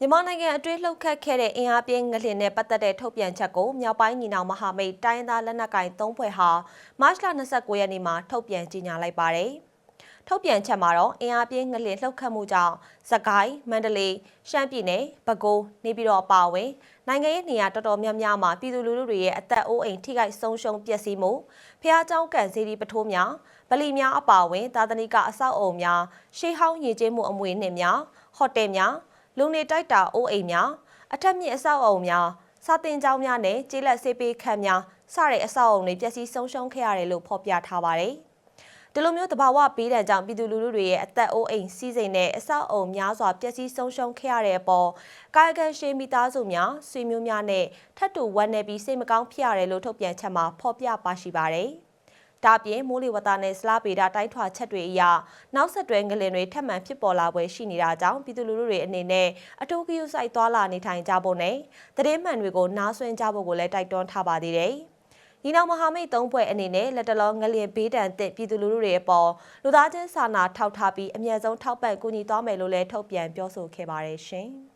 မြန်မာနိုင်ငံအတွင်းလှုပ်ခတ်ခဲ့တဲ့အင်အားပြင်းငလျင်နဲ့ပတ်သက်တဲ့ထုတ်ပြန်ချက်ကိုမြောက်ပိုင်းညီနောင်မဟာမိတ်တိုင်းရင်းသားလက်နက်ကိုင်၃ဖွဲ့ဟာမတ်လ29ရက်နေ့မှာထုတ်ပြန်ကြေညာလိုက်ပါတယ်။ထုတ်ပြန်ချက်မှာတော့အင်အားပြင်းငလျင်လှုပ်ခတ်မှုကြောင့်စကိုင်းမန္တလေးရှမ်းပြည်နယ်ပဲခူးနေပြည်တော်အပါအဝင်နိုင်ငံရေးနေရာတော်တော်များများမှာပြည်သူလူထုတွေရဲ့အသက်အိုးအိမ်ထိခိုက်ဆုံးရှုံးပျက်စီးမှုဖျားเจ้าကန်စီဒီပထိုးများဗလီများအပါအဝင်သာသနိကအဆောက်အုံများရှေးဟောင်းရည်ကျင်းမှုအမွေအနှစ်များဟိုတယ်များ လူနေတိုက်တာအိုးအိမ်များအထက်မြင့်အဆောက်အအုံများစာတင်ကျောင်းများနဲ့ကျေးလက်ဆေးပေးခန်းများစတဲ့အဆောက်အအုံတွေပျက်စီးဆုံးရှုံးခဲ့ရတယ်လို့ဖော်ပြထားပါတယ်။ဒီလိုမျိုးတဘာဝပေးတဲ့ကြောင့်ပြည်သူလူထုတွေရဲ့အသက်အိုးအိမ်စီးစိမ်နဲ့အဆောက်အအုံများစွာပျက်စီးဆုံးရှုံးခဲ့ရတဲ့အပေါ်ကာယကံရှင်မိသားစုများဆွေမျိုးများနဲ့ထပ်တူဝမ်းနေပြီးစိတ်မကောင်းဖြစ်ရတယ်လို့ထုတ်ပြန်ချက်မှာဖော်ပြပါရှိပါတယ်။ ဒါအပြင်မိုးလေဝသနဲ့စလားပေတာတိုင်းထွာချက်တွေအရနောက်ဆက်တွဲငလင်တွေထပ်မံဖြစ်ပေါ်လာပွဲရှိနေတာကြောင့်ပြည်သူလူထုတွေအနေနဲ့အထူးဂရုစိုက်သွားလာနေထိုင်ကြဖို့နဲ့သတင်းမှန်တွေကိုနားဆွင့်ကြဖို့ကိုလည်းတိုက်တွန်းထားပါသေးတယ်။ညီနောင်မဟာမိတ်သုံးဖွဲ့အနေနဲ့လက်တလောငလျင်ဘေးဒဏ်သင့်ပြည်သူလူထုတွေအပေါ်လူသားချင်းစာနာထောက်ထားပြီးအမြဲဆုံးထောက်ပံ့ကူညီသွားမယ်လို့လည်းထုတ်ပြန်ပြောဆိုခဲ့ပါတယ်ရှင်။